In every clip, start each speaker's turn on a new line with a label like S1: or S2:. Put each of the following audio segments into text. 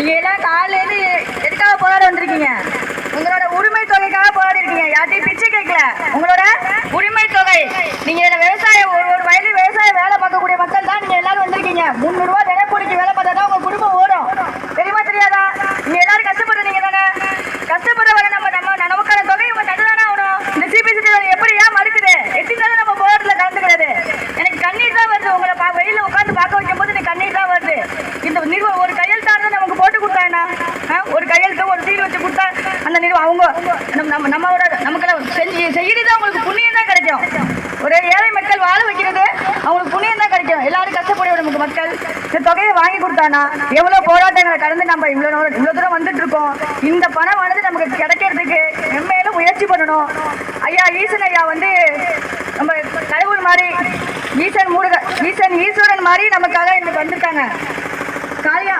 S1: நீங்க எல்லாம் காலையில எதுக்காக போராட வந்திருக்கீங்க? உங்களோட உரிமை தொகைக்காக போராடி இருக்கீங்க. யார்ட்டையும் பிச்சை கேட்கல. உங்களோட உரிமை தொகை. நீங்க இதுல விவசாயம் ஒரு ஒரு வயலில் விவசாய வேலை பார்க்கக்கூடிய மக்கள் தான் நீங்க எல்லாரும் வந்திருக்கீங்க. முந்நூறுரூவா ரூபாய் தினக்கூலிக்கு வேலை பார்த்தா தான் உங்க குடும்பம் ஓடும். தெரியுமா தெரியாதா? நீங்க எல்லாரும் கஷ்டப்படுறீங்க தானே? கஷ்டப்படுறவங்க நம்ம நம்ம நமக்கான தொகை உங்க தானே ஆகணும். இந்த சிபிசி எப்படி ஏன் மறுக்குது? எட்டி தானே நம்ம போராட்டத்தில் கலந்துக்கிறது. எனக்கு கண்ணீர் தான் வருது. உங்களை பா வெயில உட்காந்து பார்க்க வைக்கும் போது எனக்கு கண்ணீர் தான் வருது. இந்த நிறுவனம் ஒரு கையெழுத்தானது நமக்கு போட்டு கொடுத்தாங்கண்ணா ஆ, ஒரு கையெழுத்து ஒரு சீல் வச்சு கொடுத்தா அந்த நிறுவனம் அவங்க நம்ம நம்ம நம்மளோட நமக்கு செஞ்சு செய்யறது தான் புண்ணியம் தான் கிடைக்கும். ஒரு ஏழை மக்கள் வாழ வைக்கிறது அவங்களுக்கு புண்ணியம் தான் கிடைக்கும். எல்லாரும் கஷ்டப்படும் நமக்கு மக்கள். இந்த தொகையை வாங்கி கொடுத்தானா? எவ்வளோ போராட்டங்களை கடந்து நம்ம இவ்வளோ இவ்வளோ தூரம் வந்துட்டு இருக்கோம் இந்த பணம் வந்து நமக்கு கிடைக்கிறதுக்கு எம்மையில முயற்சி பண்ணணும். ஐயா ஈசன் ஐயா வந்து நம்ம கடவுள் மாதிரி ஈசன் முருக ஈசன் ஈஸ்வரன் மாதிரி நமக்காக இன்னைக்கு வந்திருக்காங்க. காளியா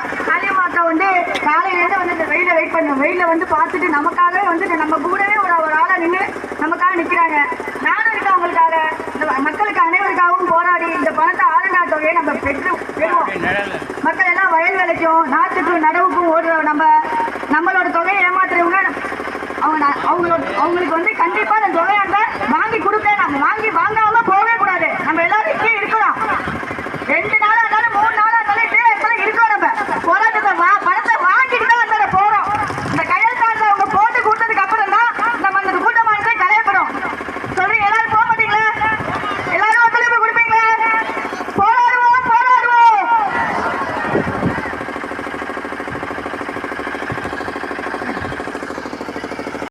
S1: வந்து காலையிலேருந்து வந்து இந்த வெயில வெயிட் பண்ண. வெயில வந்து பார்த்துட்டு நமக்காகவே வந்து நம்ம கூடவே ஒரு ஒரு ஆளா நின்று நமக்காக நிற்கிறாங்க நானும் இருக்கேன் அவங்களுக்காக இந்த மக்களுக்கு அனைவருக்காகவும் போராடி இந்த பணத்தை ஆரண்டா தொகையை நம்ம பெற்று பெறுவோம். மக்கள் எல்லாம் வயல் வேலைக்கும் நாட்டுக்கும் நடவுக்கும் ஓடுற நம்ம நம்மளோட தொகையை ஏமாத்துறவங்க அவங்க அவங்களோட அவங்களுக்கு வந்து கண்டிப்பா அந்த தொகையை